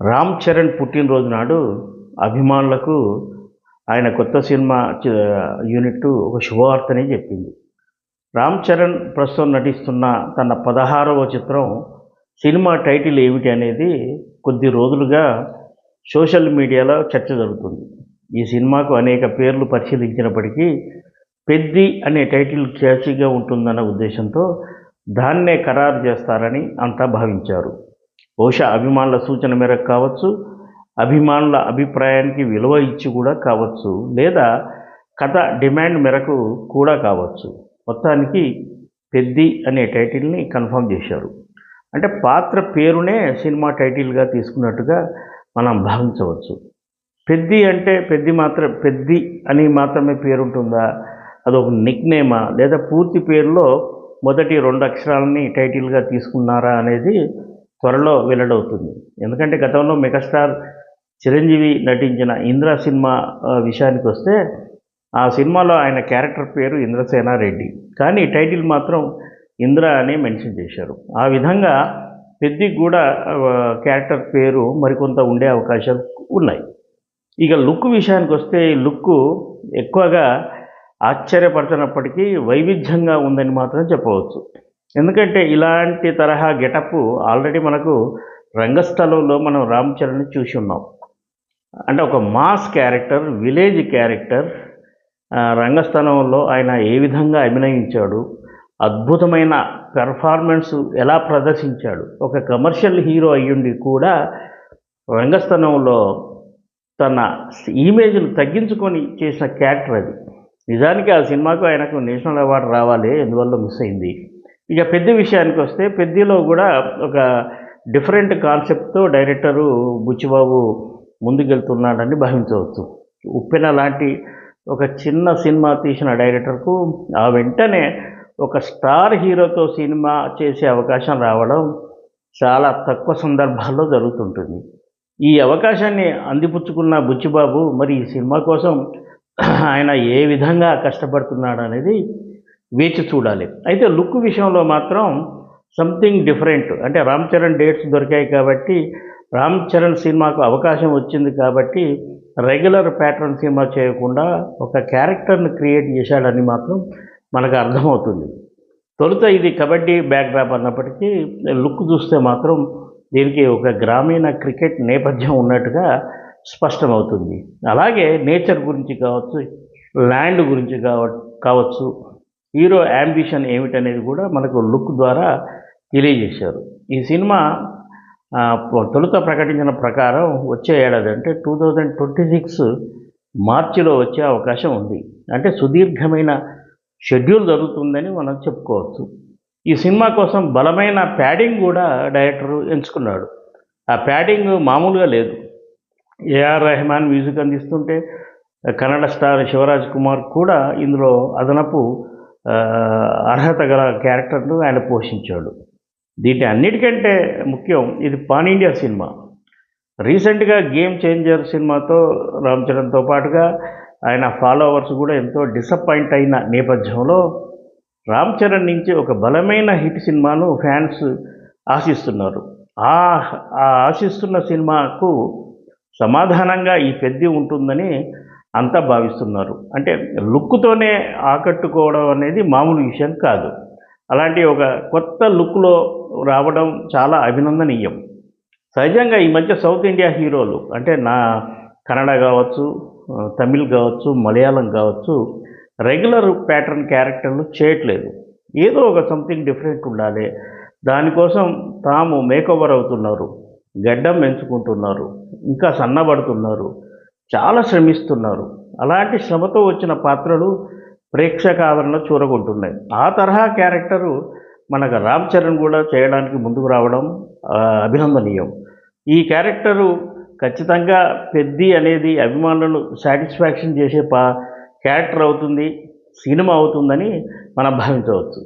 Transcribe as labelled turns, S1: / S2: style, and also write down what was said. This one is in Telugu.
S1: రామ్ చరణ్ పుట్టినరోజు నాడు అభిమానులకు ఆయన కొత్త సినిమా యూనిట్ ఒక శుభవార్తని చెప్పింది. రామ్ చరణ్ ప్రస్తుతం నటిస్తున్న తన పదహారవ చిత్రం సినిమా టైటిల్ ఏమిటి అనేది కొద్ది రోజులుగా సోషల్ మీడియాలో చర్చ జరుగుతుంది. ఈ సినిమాకు అనేక పేర్లు పరిశీలించినప్పటికీ పెద్ది అనే టైటిల్ క్యాచీగా ఉంటుందన్న ఉద్దేశంతో దాన్నే ఖరారు చేస్తారని అంతా భావించారు. బహుశా అభిమానుల సూచన మేరకు కావచ్చు అభిమానుల అభిప్రాయానికి విలువ ఇచ్చి కూడా కావచ్చు లేదా కథ డిమాండ్ మేరకు కూడా కావచ్చు. మొత్తానికి పెద్ది అనే టైటిల్ని కన్ఫర్మ్ చేశారు. అంటే పాత్ర పేరునే సినిమా టైటిల్గా తీసుకున్నట్టుగా మనం భావించవచ్చు. పెద్ది అంటే పెద్ది మాత్రం పెద్ది అని మాత్రమే పేరుంటుందా? అదొక నిక్నేమా? లేదా పూర్తి పేరులో మొదటి రెండు అక్షరాలని టైటిల్గా తీసుకున్నారా అనేది త్వరలో వెల్లడవుతుంది. ఎందుకంటే గతంలో మెగాస్టార్ చిరంజీవి నటించిన ఇంద్ర సినిమా విషయానికి వస్తే ఆ సినిమాలో ఆయన క్యారెక్టర్ పేరు ఇంద్రసేన రెడ్డి. కానీ టైటిల్ మాత్రం ఇంద్ర అని మెన్షన్ చేశారు. ఆ విధంగా పెద్ది కూడా క్యారెక్టర్ పేరు మరికొంత ఉండే అవకాశాలు ఉన్నాయి. ఇక లుక్ విషయానికి వస్తే ఈ లుక్ ఎక్కువగా ఆశ్చర్యపరచినప్పటికీ వైవిధ్యంగా ఉందని మాత్రం చెప్పవచ్చు. ఎందుకంటే ఇలాంటి తరహా గెటప్ ఆల్రెడీ మనకు రంగస్థలంలో మనం రామ్ చరణ్ చూసి ఉన్నాం. అంటే ఒక మాస్ క్యారెక్టర్ విలేజ్ క్యారెక్టర్ రంగస్థలంలో ఆయన ఏ విధంగా అభినయించాడు అద్భుతమైన పెర్ఫార్మెన్స్ ఎలా ప్రదర్శించాడు ఒక కమర్షియల్ హీరో అయ్యుండి కూడా రంగస్థలంలో తన ఇమేజ్ను తగ్గించుకొని చేసిన క్యారెక్టర్ అది. నిజానికి ఆ సినిమాకు ఆయనకు నేషనల్ అవార్డు రావాలి ఎందువల్ల మిస్ అయింది? ఇక పెద్ద విషయానికి వస్తే పెద్దలో కూడా ఒక డిఫరెంట్ కాన్సెప్ట్తో డైరెక్టరు బుచ్చిబాబు ముందుకెళ్తున్నాడని భావించవచ్చు. ఉప్పెన లాంటి ఒక చిన్న సినిమా తీసిన డైరెక్టర్కు ఆ వెంటనే ఒక స్టార్ హీరోతో సినిమా చేసే అవకాశం రావడం చాలా తక్కువ సందర్భాల్లో జరుగుతుంటుంది. ఈ అవకాశాన్ని అందిపుచ్చుకున్న బుచ్చిబాబు మరి ఈ సినిమా కోసం ఆయన ఏ విధంగా కష్టపడుతున్నాడు అనేది వేచి చూడాలి. అయితే లుక్ విషయంలో మాత్రం సంథింగ్ డిఫరెంట్ అంటే రామ్ చరణ్ డేట్స్ దొరికాయి కాబట్టి రామ్ చరణ్ సినిమాకు అవకాశం వచ్చింది కాబట్టి రెగ్యులర్ ప్యాటర్న్ సినిమా చేయకుండా ఒక క్యారెక్టర్ని క్రియేట్ చేశాడని మాత్రం మనకు అర్థమవుతుంది. తొలుత ఇది కబడ్డీ బ్యాక్డ్రాప్ అన్నప్పటికీ లుక్ చూస్తే మాత్రం దీనికి ఒక గ్రామీణ క్రికెట్ నేపథ్యం ఉన్నట్టుగా స్పష్టమవుతుంది. అలాగే నేచర్ గురించి కావచ్చు ల్యాండ్ గురించి కావ కావచ్చు హీరో యాంబిషన్ ఏమిటనేది కూడా మనకు లుక్ ద్వారా తెలియజేశారు. ఈ సినిమా తొలుత ప్రకటించిన ప్రకారం వచ్చే ఏడాది అంటే టూ థౌజండ్ ట్వంటీ సిక్స్ మార్చిలో వచ్చే అవకాశం ఉంది. అంటే సుదీర్ఘమైన షెడ్యూల్ జరుగుతుందని మనం చెప్పుకోవచ్చు. ఈ సినిమా కోసం బలమైన ప్యాడింగ్ కూడా డైరెక్టర్ ఎంచుకున్నాడు. ఆ ప్యాడింగ్ మామూలుగా లేదు. ఏఆర్ రెహమాన్ మ్యూజిక్ అందిస్తుంటే కన్నడ స్టార్ శివరాజ్ కుమార్ కూడా ఇందులో అదనపు అర్హత గల క్యారెక్టర్ను ఆయన పోషించాడు. దీంటి అన్నిటికంటే ముఖ్యం ఇది పాన్ ఇండియా సినిమా. రీసెంట్గా గేమ్ చేంజర్ సినిమాతో రామ్ చరణ్తో పాటుగా ఆయన ఫాలోవర్స్ కూడా ఎంతో డిసప్పాయింట్ అయిన నేపథ్యంలో రామ్ చరణ్ నుంచి ఒక బలమైన హిట్ సినిమాను ఫ్యాన్స్ ఆశిస్తున్నారు. ఆ ఆ ఆశిస్తున్న సినిమాకు సమాధానంగా ఈ పెద్ది ఉంటుందని అంతా భావిస్తున్నారు. అంటే లుక్తోనే ఆకట్టుకోవడం అనేది మామూలు విషయం కాదు. అలాంటి ఒక కొత్త లుక్లో రావడం చాలా అభినందనీయం. సహజంగా ఈ మధ్య సౌత్ ఇండియా హీరోలు అంటే నా కన్నడ కావచ్చు తమిళ్ కావచ్చు మలయాళం కావచ్చు రెగ్యులర్ ప్యాటర్న్ క్యారెక్టర్లు చేయట్లేదు. ఏదో ఒక సంథింగ్ డిఫరెంట్ ఉండాలి. దానికోసం తాము మేకోవర్ అవుతున్నారు. గడ్డం పెంచుకుంటున్నారు ఇంకా సన్నబడుతున్నారు. చాలా శ్రమిస్తున్నారు. అలాంటి శ్రమతో వచ్చిన పాత్రలు ప్రేక్షక ఆదరణ చూరగొంటున్నాయి. ఆ తరహా క్యారెక్టరు మనకు రామ్ చరణ్ కూడా చేయడానికి ముందుకు రావడం అభినందనీయం. ఈ క్యారెక్టరు ఖచ్చితంగా పెద్ది అనేది అభిమానులను సాటిస్ఫాక్షన్ చేసే పా క్యారెక్టర్ అవుతుంది సినిమా అవుతుందని మనం భావించవచ్చు.